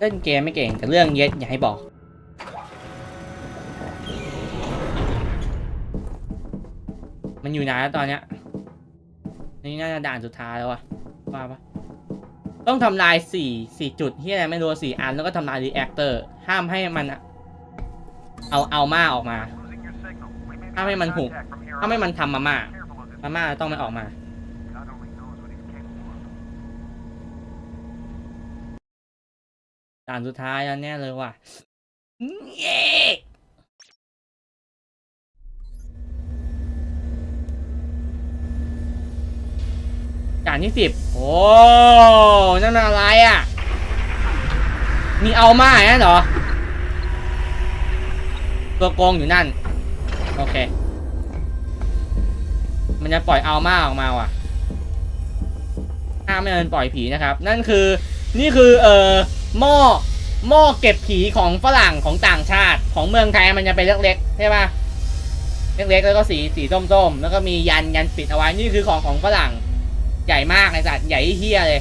เล่นเกมไม่เก่งแต่เรื่องเย็ดอย่าให้บอก มันอยู่ไหนแล้วตอนเนี้ยนี่น่าจะด่านสุดท้ายแล้ววะว่าปะต้องทำลายสี่สี่จุดที่อะไรไม่รู้สี่อันแล้วก็ทำลายรีแอคเตอร์ห้ามให้มันเอาเอามาออกมาถ้าไม่มันหุบถ้าไม่มันทำมาม่ามาม่าต้องไม่ออกมา ด่านสุดท้ายแล้วแน่เลยว่ะเย้ด่านที่สิบโอ้นั่นอะไรอะ มีเอามาอย่านะเหรอ ตัวโกงอยู่นั่น โอเค มันจะปล่อยเอามาออกมาว่ะห้ามไม่ให้มันปล่อยผีนะครับ นั่นคือ นี่คือ เอ่อ หม้อหม้อเก็บผีของฝรั่งของต่างชาติ ของเมืองไทยมันจะเป็นเล็กๆใช่ปะเล็กๆแล้วก็สีสีส้มๆ แล้วก็มียันยันปิดเอาไว้นี่คือของของฝรั่ง ใหญ่มากไอ้สัตว์ใหญ่เฮี้ยเลย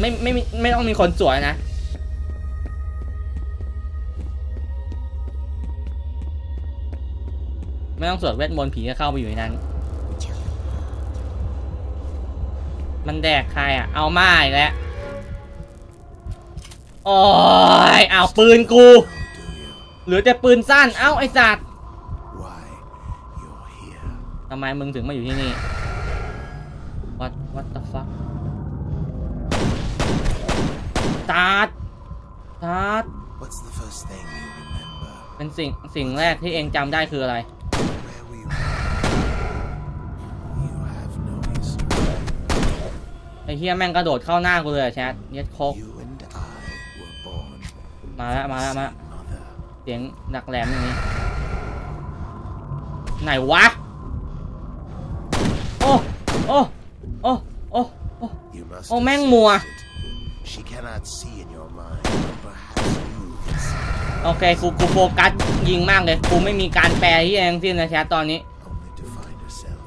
ไม่ไม่ไม่ไม่ต้องมีคนสวยนะไม่ต้องสวดเวทมนต์ผีก็เข้าไปอยู่ในนั้น มันแดกใครอะ เอามาอีกแล้ว โอ้ยเอาปืนกู เหลือแต่ปืนสั้น เอ้าไอ้สัตว์ Why you're here? ทำไมมึงถึงมาอยู่ที่นี่ what what the fuck ตาดตาด What's the first thing you remember? เป็นสิ่งสิ่งแรกที่เองจำได้คืออะไร Where were you? You have no history. ไอ้เฮียแม่งกระโดดเข้าหน้ากูเลยอะแชทเย็ดโคก มาแล้วมาแล้วมาแล้ว same mother. เสียงดักแหลมอย่างนี้ ไหนวะ โอ้ โอ้ โอ้ โอ้ โอ้ You must โอ้ have แม่งมัว sensed it. She cannot see in your mind, but perhaps you can see โอเค กู กูโฟกัสยิงมากเลย กูไม่มีการแปลที่แองสิ้นนะแชทตอนนี้ only to find herself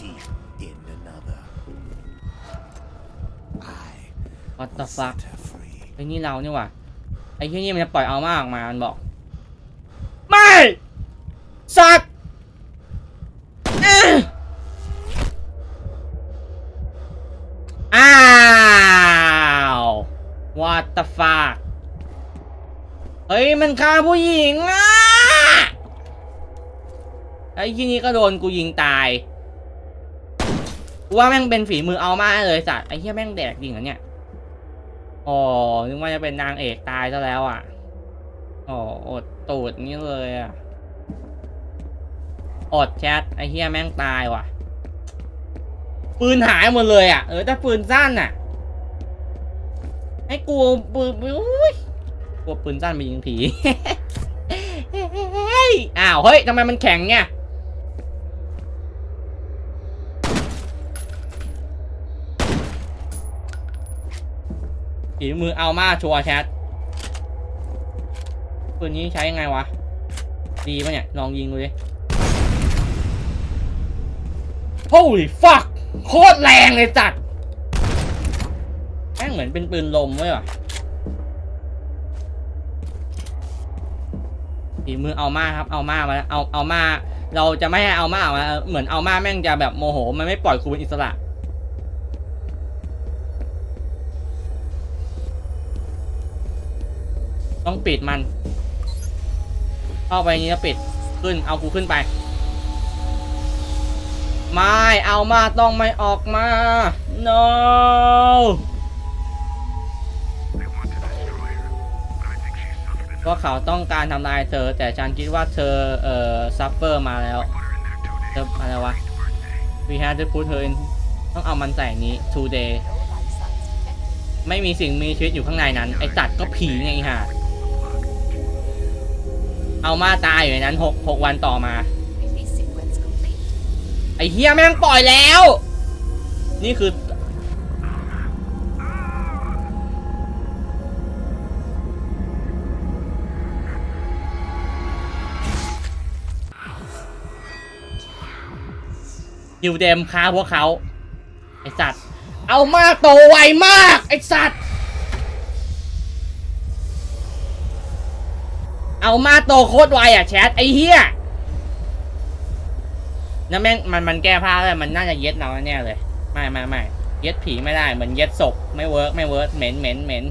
deep in another. I what the will fuck set her free. ไอ้นี่เรานี่หว่า ไอ้ที่นี่มันจะปล่อยเอามากออกมา มันบอก ไม่สัตว์อ้าว what the fuck เฮ้ย มันฆ่าผู้หญิงอะไอ้ที่นี้ก็โดนกูยิงตาย กูว่าแม่งเป็นฝีมือเอามาเลยสัตว์ไอ้เหี้ยแม่งแดกจริงเหรอเนี่ย อ๋อนึกว่าจะเป็นนางเอกตายซะแล้วอะอ๋ออดตูดนี้เลยอะ อดแชทไอ้เฮียแม่งตายว่ะ ปืนหายหมดเลยอะ เออแต่ปืนสั้นอะ ให้กูเอาปืนอุ้ยกลัวปืนสั้นไปยิงผีอ้าว เฮ้ยทำไมมันแข็งเนี่ย ฝีมือเอามาชัวร์แชทปืนนี้ใช้ยังไงวะ ดีปะเนี่ย ลองยิงดูดิ Holy fuck โคตรแรงเลยจัดแม่งเหมือนเป็นปืนลมเว้ยว่ะฝีมือเอามาครับ เอามามาแล้วเอาเอามา เราจะไม่ให้เอามาออกมาเหมือนเอามาแม่งจะแบบโมโห มันไม่ปล่อยกูเป็นอิสระ ต้องปิดมัน เข้าไปนี้แล้วปิด ขึ้น เอากูขึ้นไป ไม่ เอามาต้องไม่ออกมา no เพราะเขาต้องการทำลายเธอ แต่ฉันคิดว่าเธอ เอ่อ ซัฟเฟอร์มาแล้วเธออะไรวะ we have to put her in ต้องเอามันใส่นี้ today ไม่มีสิ่งมีชีวิตอยู่ข้างในนั้น ไอ้จัดก็ผีไงฮะ เอามาตายอยู่ในนั้นหกหกวันต่อมา sequence complete. ไอ้เฮียแม่งปล่อยแล้ว นี่คือฮิวเดมค้าพวกเขา ไอสัตว์ เอามากโตไวมาก ไอสัตว์ เอามาโตโคตรไวอะแชทไอ้เหี้ยแล้วแม่งมันมันแก้ผ้าเลยมันน่าจะเย็ดเราแน่เลย ไม่ไม่ไม่เย็ดผีไม่ได้เหมือนเย็ดศพไม่เวิร์กไม่เวิร์กเหม็นเหม็นเหม็น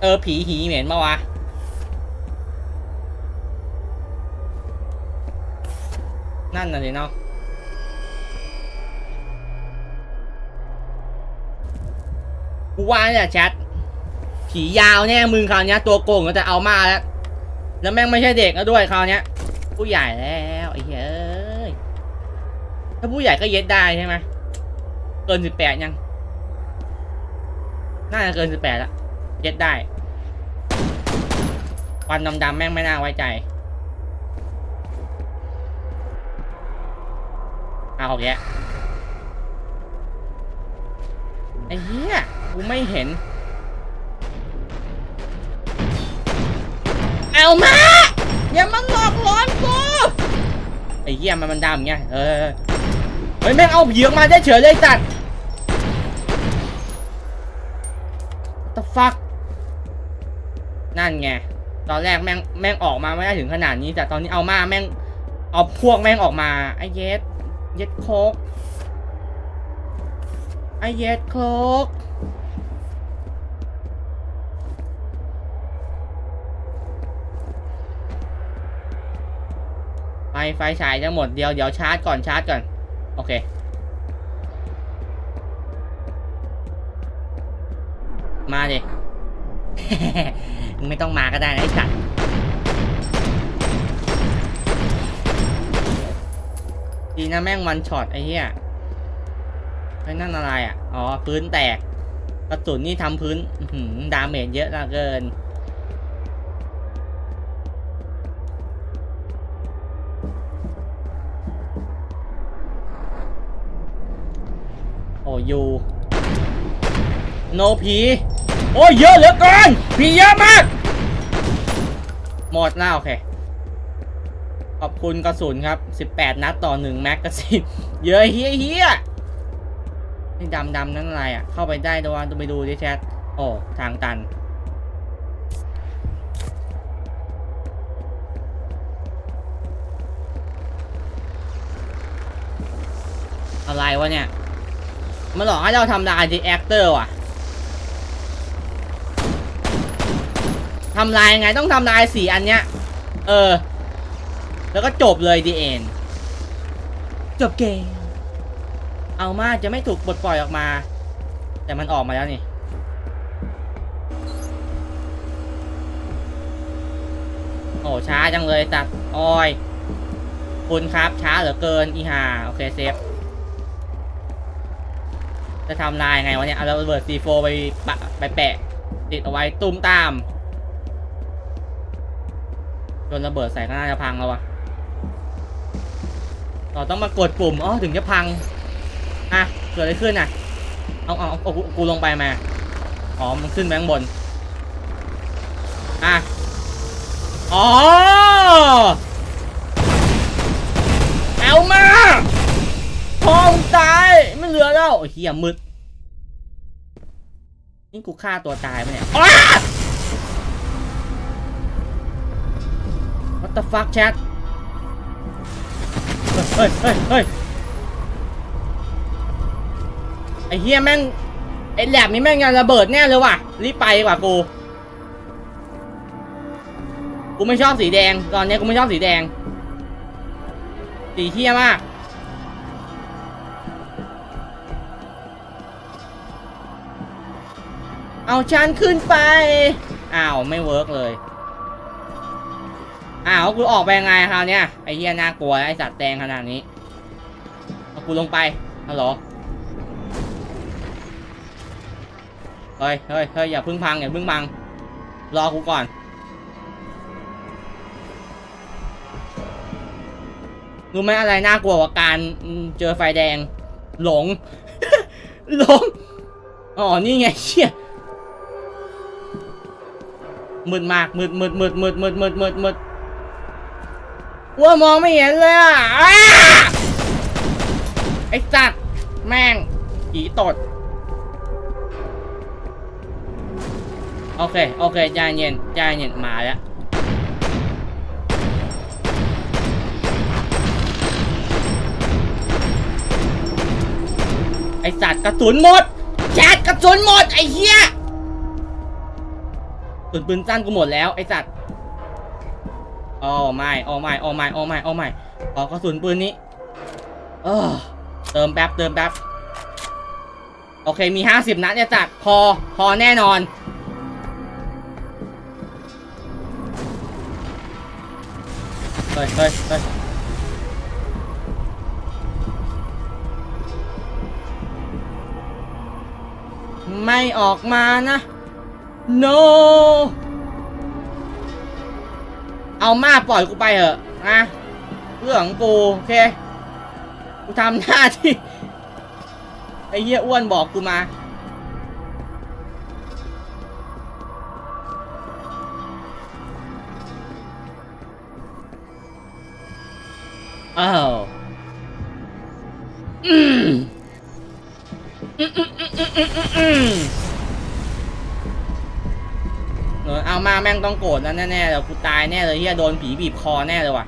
เออผีหีเหม็นปะวะนั่นน่ะสิเนาะกูว่าเนี่ยแชท ผียาวแน่มึงคราวเนี้ยตัวโกงก็จะเอามาแล้ว แล้วแม่งไม่ใช่เด็กแล้วด้วยคราวเนี้ยผู้ใหญ่แล้วไอ้เหี้ยถ้าผู้ใหญ่ก็เย็ดได้ใช่ไหมเกินสิบแปดยัง น่าจะเกินสิบแปดละเย็ดได้ควันดำๆแม่งไม่น่าไว้ใจเอาแกไอ้เหี้ยกูไม่เห็น เอามาอย่ามาหลอกหลอนกูไอ้เหี้ยมันมันดำเงี้ยเออเฮ้ยแม่งเอาผีออกมาได้เฉยเลยจัด What the fuck นั่นไงตอนแรกแม่งแม่งออกมาไม่ได้ถึงขนาดนี้ แต่ตอนนี้เอามาแม่งเอาพวกแม่งออกมาไอ้เย็ดเย็ดโคกไอ้เย็ดโคก ฟไฟฉายจะหมดเดียวเดี๋ยวชาร์จก่อนชาร์จก่อน โอเค มาดิไม่ต้องมาก็ได้นะไอ้สัตว์ดีนะแม่งวันช็อตไอ้เหี้ยไอ้นั่นอะไรอะ อ๋อ พื้นแตก กระสุนนี่ทำพื้นดาเมจเยอะเหลือเกิน ยูโนผี โอ้เยอะเหลือเกินผีเยอะมาก หมดแล้วโอเค ขอบคุณกระสุนครับ 18 นัดต่อ 1 แม็กกาซีนเยอะเฮียเฮียนี่ดำดำนั่นอะไรอะ เข้าไปได้ตัวต้องไปดูดิแชท โอ้ ทางตัน อะไรวะเนี่ย มันหลอกให้เราทำลายดีแอคเตอร์ว่ะทำลายยังไงต้องทำลายสีอันเนี้ย เออ แล้วก็จบเลยดีเอ็นจบเกม เอามาจะไม่ถูกปลดปล่อยออกมา แต่มันออกมาแล้วนี่โอ้ช้าจังเลยตัดอ้อย คุณครับช้าเหลือเกินอีห่าโอเคเซฟ จะทำลายไงวะเนี่ยเอาระเบิด C4 ไปปะไปแปะ ติดเอาไว้ตุ้มตามโดนระเบิดใส่ก็น่าจะพังแล้ววะเราต้องมากดปุ่มอ๋อถึงจะพังอะเกิดอะไรขึ้นอะเอาเอาเอากูกูลงไปมาอ๋อมันขึ้นไปข้างบนอะอ๋อเอามาพองตาย ไม่เหลือแล้วเฮียมืด นี่กูฆ่าตัวตายไหมเนี่ยอ้า What the fuck chat เฮ้ยเฮ้ยเฮ้ยไอเฮียแม่งไอแหลบนี้แม่งงานระเบิดแน่เลยว่ะ รีบไปกว่ากู กูไม่ชอบสีแดง ตอนนี้กูไม่ชอบสีแดง สีเฮียมาก เอาฉันขึ้นไป อ้าว ไม่เวิร์กเลย อ้าวกูออกไปยังไงคราวเนี้ยไอ้เหี้ยน่ากลัวไอ้สัตว์แดงขนาดนี้ เอากูลงไปฮัลโหลเฮ้ยเฮ้ยเฮ้ยอย่าพึ่งพังอย่าพึ่งพัง รอกูก่อน รู้ไหมอะไรน่ากลัวกว่าการเจอไฟแดง หลง หลง อ๋อ นี่ไงเชี่ย มืดมากมืดมืดมืดมืดมืดมืดมืดมืดว่ามองไม่เห็นเลยอะไอ้สัตว์แม่งผีตด โอเค โอเคใจเย็นใจเย็นมาแล้วไอสัตว์กระสุนหมดแชทกระสุนหมดไอเหี้ย กระสุนปืนสั้นกูหมดแล้วไอสัตว์โอ้ไม่โอ้ไม่โอ้ไม่โอ้ไม่โอ้ไม่ขอกระสุนปืนนี้ เออเติมแป๊บเติมแป๊บโอเคมี50นัดเนี่ยจัดพอพอแน่นอนเฮ้ยเฮ้ยเฮ้ยไม่ออกมานะ no เอามาปล่อยกูไปเถอะนะเรื่องของกูโอเค กูทำหน้าที่ ไอ้เหี้ยอ้วนบอกกูมา ต้องโกรธแล้วแน่ๆเดี๋ยวกูตายแน่เลยเฮียโดนผีบีบคอแน่เลยว่ะ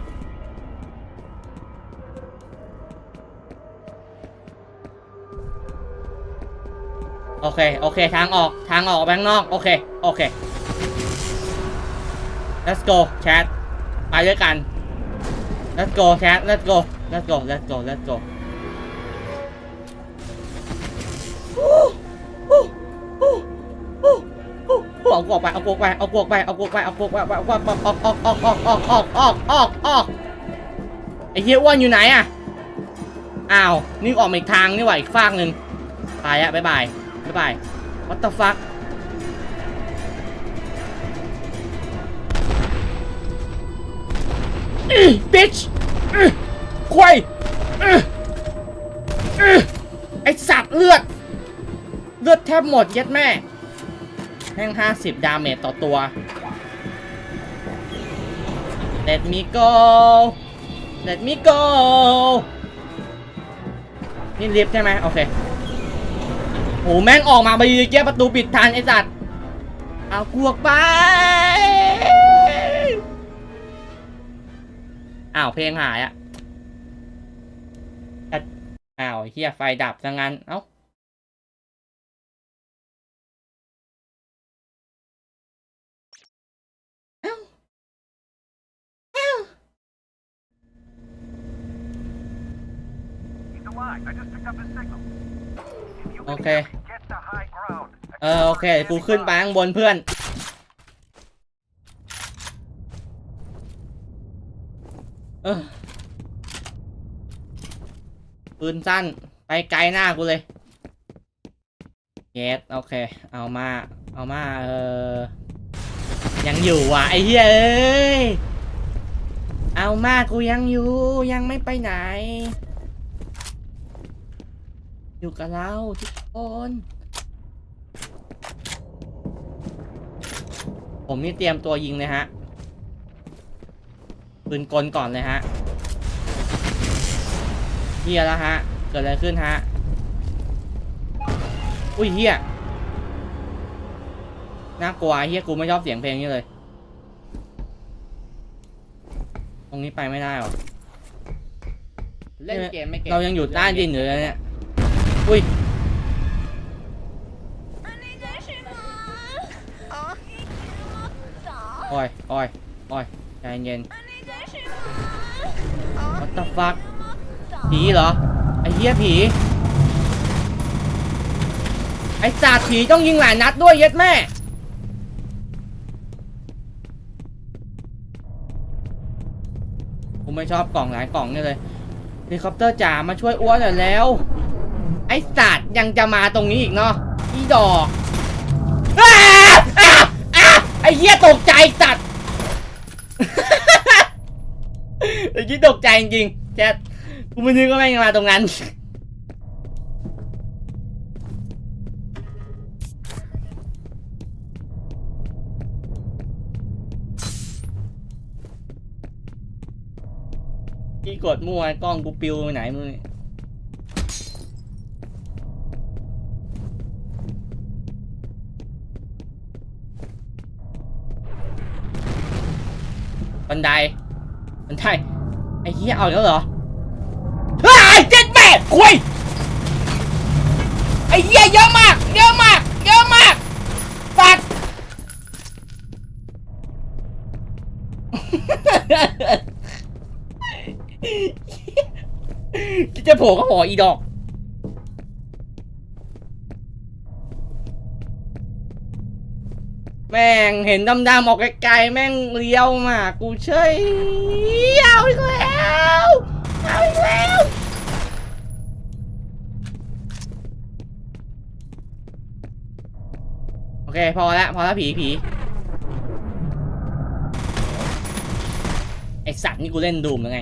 โอเค โอเค ทางออก ทางออกแบงนอก โอเค โอเค let's go chat ไปด้วยกัน let's go chat let's go let's go let's go let's go เอกไปเอากวกไปเอากวกไปเอากวกไปเอากกไปเอากวกไปออกออกออกออกออกออกออกออกออกไอ้เฮียอ้วนอยู่ไหนอะอ้าวนี่ออกอีกทางนี่หว่าอีกฟากหนึ่งตายอะบ๊ายบายบ๊ายบาย what the fuck อื้อ bitch อื้อควายอื้ออื้อไอสัตว์เลือด เลือดแทบหมดเย็ดแม่ แม่งห้าสิบดาเมจต่อตัว let me go let me go นี่ลิฟต์ใช่ไหมโอเคโหแม่งออกมาไปยืนแก้ประตูปิดทันไอสัตว์เอากวกไปอ้าวเพลงหายอะอะอ้าวเฮียไฟดับซะงั้น เอ้า โอ can เค get to high ground. เออโอเค กูขึ้นไปข้างบนเพื่อน เออปืนสั้น ไปไกลหน้ากูเลยเยสโอเค เอามา เอามา เออ ยังอยู่ว่ะไอ้เหี้ยเอ้ย เอามากูยังอยู่ ยังไม่ไปไหน อยู่กับเราทุกคน ผมนี่เตรียมตัวยิงเลยฮะปืนกลก่อนเลยฮะเฮียแล้วฮะ เกิดอะไรขึ้นฮะ อุ้ยเฮียน่ากลัวเฮียกูไม่ชอบเสียงเพลงนี้เลย ตรงนี้ไปไม่ได้หรอ เล่นเกมไม่เก่งเรายังอยู่ใต้ดินอยู่เลยเนี่ย อุ้ยโอ้ยโอ้ยโอ้ยใจเย็น What the fuck ผีเหรอ ไอ้เหี้ยผี ไอ้จ่าผีต้องยิงหลายนัดด้วยเย็ดแม่ผมไม่ชอบกล่องหลายกล่องนี่เลยเฮลิคอปเตอร์จ๋ามาช่วยอ้วนหน่อยแล้ว ไอ้สัตว์ยังจะมาตรงนี้อีกเนาะอีดอกอ้าอ้าอ้าไอ้เหี้ยตกใจสัตว์ไอ้ยี่ตกใจจริงๆแจ๊ดกูไม่นึกว่าแม่งมาตรงนั้นที่กดมั่วกล้องกูปิวไปไหนมึงเนี่ย บันได บันได ไอ้เหี้ยเอาแล้วเหรอเฮ้ยเจ็ดแปดคุยไอ้เหี้ยเยอะมาก เยอะมาก เยอะมากสัตว์จะโผล่ก็โผล่อีดอก แม่งเห็นดำๆออกไกลๆแม่งเลี้ยวมา กูเฉยเอาอีกแล้วเอาอีกแล้วโอเคพอล้วพอล้วผีผีไอสัตว์นี่กูเล่นดูมแล้วไง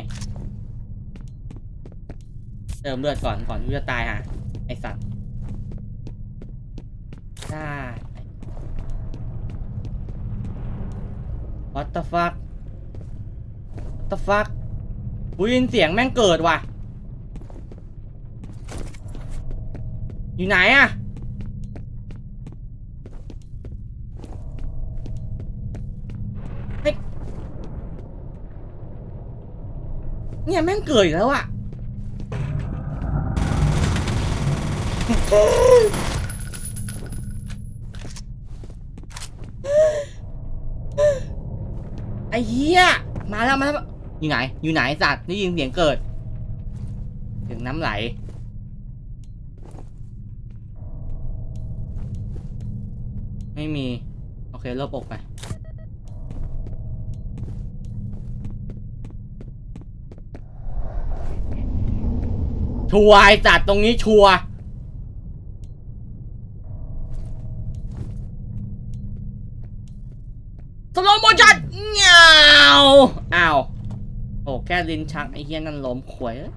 เติมเลือดก่อนก่อนที่จะตายฮะไอสัตว์ได้ What the fuck What the fuck กูยินเสียงแม่งเกิดว่ะ อยู่ไหนอะเฮ้ยเนี่ยแม่งเกิดแล้วอะ ไอ้เหี้ยมาแล้วมาแล้วอยู่ไหน อยู่ไหนสัตว์ได้ยินเสียงเกิดเสียงน้ำไหล ไม่มี โอเคลบอกไปชัวร์ไอ้สัตว์ตรงนี้ชัวร์ สโลโมชั่นเงาอ้าว โอ้แค่ลิ้นชักไอ้เหี้ยนั่นล้มขวยเอ้ย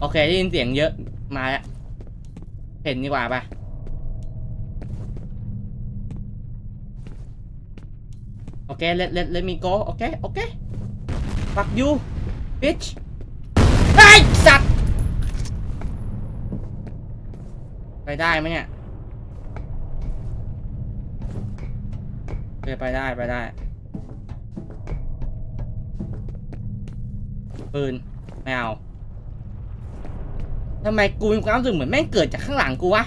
โอเคได้ยินเสียงเยอะมาแล้วเห็นดีกว่าปะโอเค let let let me go โอเค โอเค fuck you bitch ไอ้สัตว์ ไปได้ไหมเนี่ยโอเค ไปได้ไปได้ ปืนไม่เอาทำไมกูมีความรู้สึกเหมือนแม่งเกิดจากข้างหลังกูวะ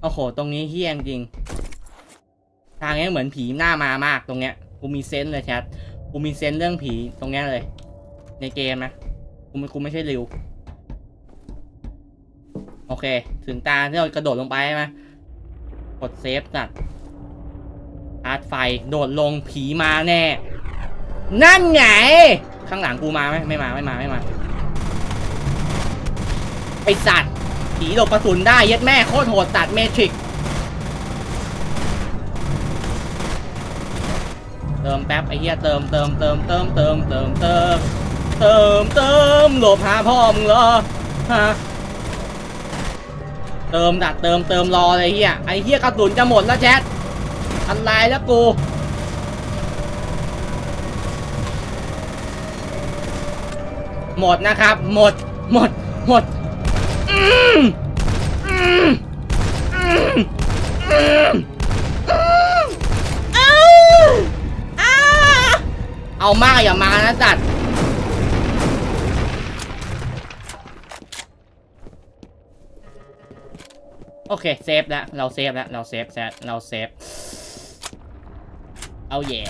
โอ้โห ตรงนี้เฮี้ยงจริง ทางนี้เหมือนผีหน้ามามากตรงเนี้ย กูมีเซนส์เลยแชท กูมีเซนส์เรื่องผีตรงเนี้ยเลย ในเกมนะ กูไม่กูไม่ใช่ริว โอเค ถึงตาที่เรากระโดดลงไปใช่ไหม กดเซฟจัดชาร์จไฟ โดดลงผีมาแน่ นั่นไง ข้างหลังกูมาไหมไม่มาไม่มาไม่มา ไอสัตว์ ผีหลบกระสุนได้เย็ดแม่โคตรโหดสัตว์เมทริกเติมแป๊บไอ้เหี้ยเติมเติมเติมเติมเติมเติมเติมเติมเติมหลบหาพ่อมึงเหรอฮะ เติมดัดเติมเติมรอเลยเฮียไอเฮียกระสุนจะหมดแล้วแชทอะไรแล้วกูหมดนะครับ หมด หมด หมดอืมอืมอืมอืมอืมอ้าวอ้าเอามากอย่ามานะสัต โอเคเซฟแล้วเราเซฟแล้วเราเซฟแซดเราเซฟเอาแย่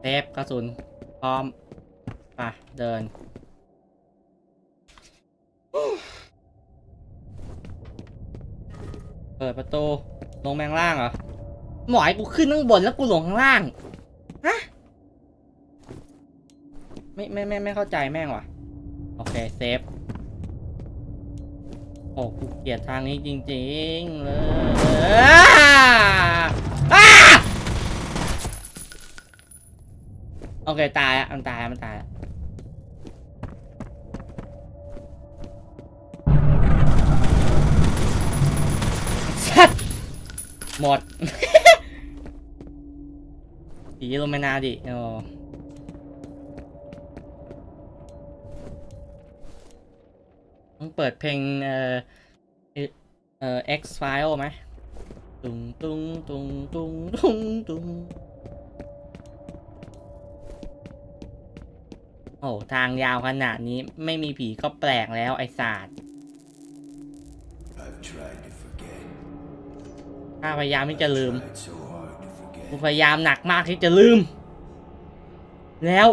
เซฟกระสุนพร้อมไปเดินเปิดประตูลงแมงล่างเหรอหมอยกูขึ้นข้างบนแล้วกูลงข้างล่างฮะ ไม่ไม่ไม่ไม่เข้าใจแม่งว่ะ โอเคเซฟ โอ้กูเกลียดทางนี้จริง ๆ เลยโอเค ตายอะมันตายมันตายสัตหมดผีลงไม่นาดิโอ้ ต้องเปิดเพลงเอ่อเอ่อเอ่อ X File ไหมตุงตุงตุงตุงตุงตุงโอ้ทางยาวขนาดนี้ไม่มีผีก็แปลกแล้วไอ้ศาสตร์ I've tried to forget. ข้าพยายามที่จะลืม Tried so hard to กู forget. พยายามหนักมากที่จะลืม แล้ว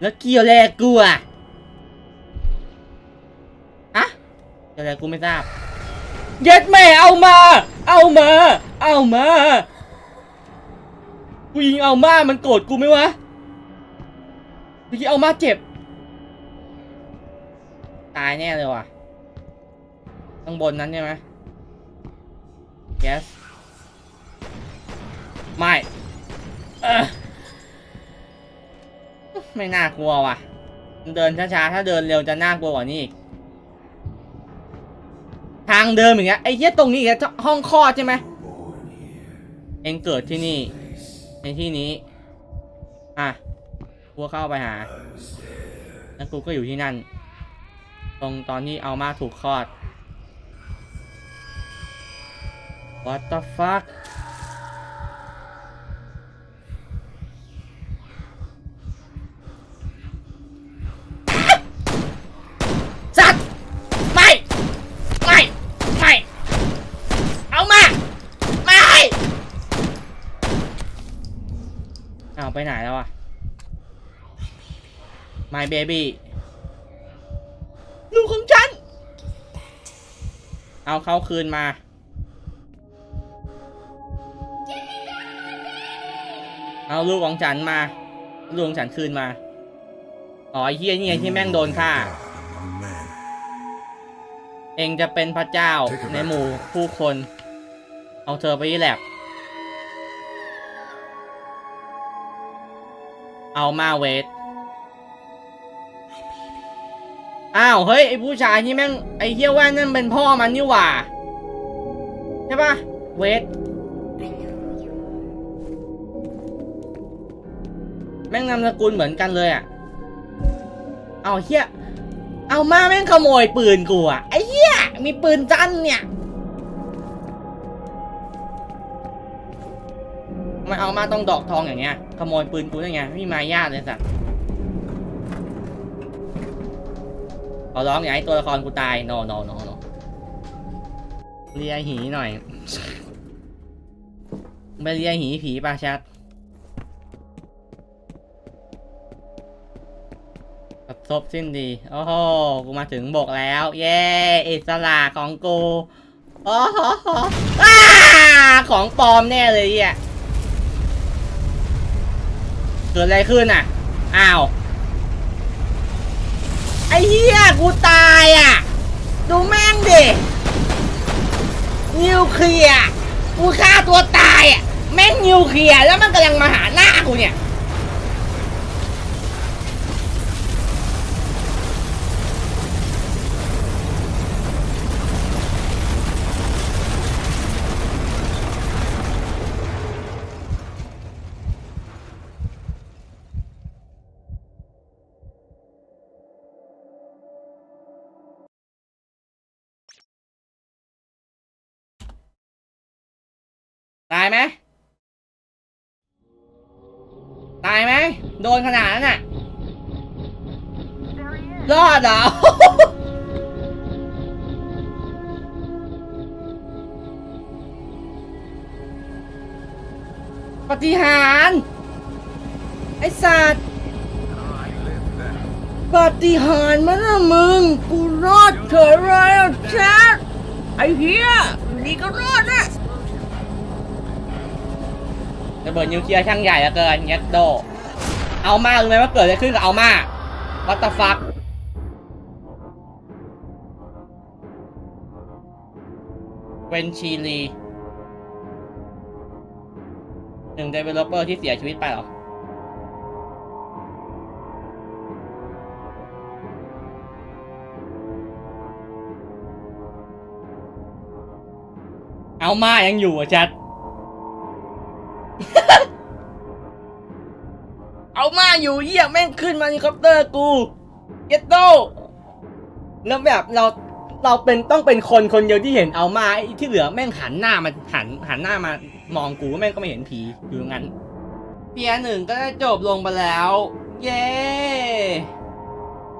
แล้วเกี่ยวแรกกูอะอะ เกี่ยวแรกกูไม่ทราบ เย็ดแม่เอามา เอามา เอามากูยิงเอามามันโกรธกูไหมวะเมื่อกี้เอามาเจ็บ ตายแน่เลยว่ะข้างบนนั้นใช่ไหม yes ไม่เออไม่น่ากลัวว่ะ เดินช้าๆ ถ้าเดินเร็วจะน่ากลัวกว่านี้อีก ทางเดิมอย่างเงี้ยไอ้เหี้ยตรงนี้อีกแล้วห้องคลอดใช่ไหมเองเกิดที่นี่ ในที่นี้ อะกูเข้าไปหา แล้วกูก็อยู่ที่นั่น ตรงตอนที่เอามาถูกคลอด What the fuck ไปไหนแล้วอะ My baby ลูกของฉัน เอาเขาคืนมา เอาลูกของฉันมา ลูกของฉันคืนมา อ๋อเฮียนี่ไงที่แม่งโดนฆ่า เองจะเป็นพระเจ้าในหมู่ผู้คน เอาเธอไปที่แลบ เอามาเวทอ้าว เฮ้ย ไอผู้ชายนี่แม่ง ไอเฮียแว่นนั่นเป็นพ่อมันนี่หว่า ใช่ปะเวทแม่งนามสกุลเหมือนกันเลยอะ เอาเฮียเอามาแม่งขโมยปืนกูอะ ไอเฮียมีปืนจันเนี่ย ไมเอามาต้องดอกทองอย่างเงี้ย ขโมยปืนกูได้ไงไม่มีมายาทเลยสัตว์ขอร้องอย่าให้ตัวละครกูตาย no no no no เลียหีหน่อยไปเลียหีผีป่ะชัดจบซบสิ้นดี โอ้โห กูมาถึงบกแล้ว เย้อิสระของกู โอ้โหอ้าของปลอมแน่เลยอะ กิดอะไรขึ้นอะ อ้าว ไอ้เหี้ยกูตายอะ ดูแม่งดินิวเคลียร์กูฆ่าตัวตายอะ แม่งนิวเคลียร์แล้วมันกำลังมาหาหน้ากูเนี่ย ตายไหมตายไหมโดนขนาดนั้นน่ะรอดเหรอปฏิหารไอ้สัตว์ปฏิหารมันนะมึง กูรอดเฉยเลยอะแชทไอ้เหี้ยนี่ก็รอดนะ ระเบิดนิวเคลียร์ช่างใหญ่เหลือเกินเย็ดโด เอามารู้ไหมว่าเกิดอะไรขึ้นกับเอามาวัตฟักเวนชีลีหนึ่ง developer ที่เสียชีวิตไปหรอเอามายังอยู่อะจัด เอามาอยู่เยี่ยแม่งขึ้นมาเฮลิคอปเตอร์กูเย็ดโตแล้วแบบเราเราเป็นต้องเป็นคนคนเดียวที่เห็นเอามาไอ้ที่เหลือแม่งหันหน้ามาหันหันหน้ามามองกูแม่งก็ไม่เห็นผีอยู่งั้นเปียหนึ่งก็ได้จบลงไปแล้ว เย้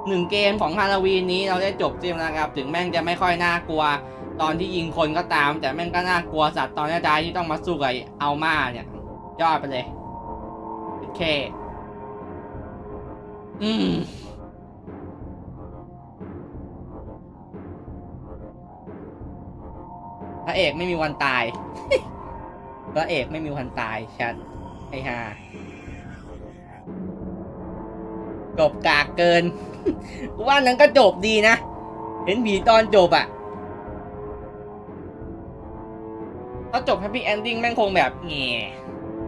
หนึ่งเกมของฮาโลวีนนี้เราได้จบเกมแล้วครับ ถึงแม่งจะไม่ค่อยน่ากลัว ตอนที่ยิงคนก็ตาม แต่แม่งก็น่ากลัวสัตว์ตอนท้ายที่ต้องมาสู้กับเอามาเนี่ย ยอดไปเลยโอเค อืมพระเอกไม่มีวันตาย พระเอกไม่มีวันตาย ชัด ไอ้ห่าจบกากเกิน ว่านั้นก็จบดีนะ เห็นผีตอนจบอะถ้าจบแฮปปี้เอนดิ้งแม่งคงแบบแง่